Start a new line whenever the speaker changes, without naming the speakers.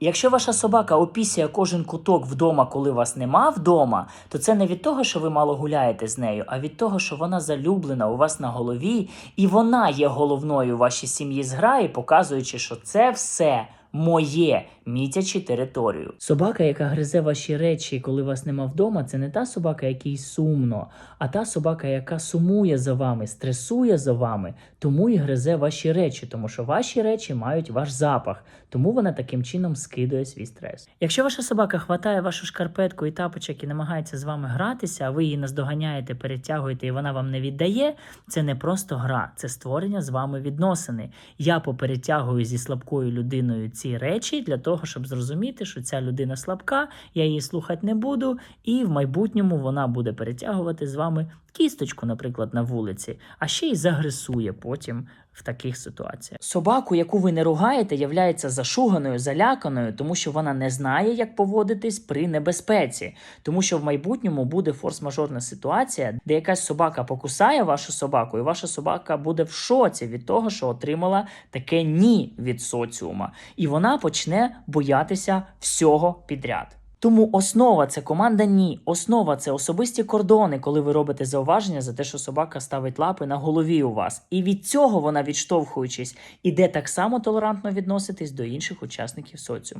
Якщо ваша собака опісяє кожен куток вдома, коли вас нема вдома, то це не від того, що ви мало гуляєте з нею, а від того, що вона залюблена у вас на голові, і вона є головною вашій сім'ї зграї, показуючи, що це все. Моє мітячи територію. Собака, яка гризе ваші речі, коли вас нема вдома, це не та собака, якій сумно, а та собака, яка сумує за вами, стресує за вами, тому і гризе ваші речі, тому що ваші речі мають ваш запах, тому вона таким чином скидує свій стрес. Якщо ваша собака хватає вашу шкарпетку і тапочок і намагається з вами гратися, а ви її наздоганяєте, перетягуєте і вона вам не віддає, це не просто гра, це створення з вами відносини. Я поперетягую зі слабкою людиною ці речі для того, щоб зрозуміти, що ця людина слабка, я її слухати не буду, і в майбутньому вона буде перетягувати з вами кісточку, наприклад, на вулиці, а ще й загресує потім в таких ситуаціях. Собаку, яку ви не ругаєте, являється зашуганою, заляканою, тому що вона не знає, як поводитись при небезпеці, тому що в майбутньому буде форс-мажорна ситуація, де якась собака покусає вашу собаку, і ваша собака буде в шоці від того, що отримала таке ні від соціума, і вона почне боятися всього підряд. Тому основа це команда ні. Основа це особисті кордони, коли ви робите зауваження за те, що собака ставить лапи на голові у вас. І від цього вона, відштовхуючись, іде так само толерантно відноситись до інших учасників соціуму.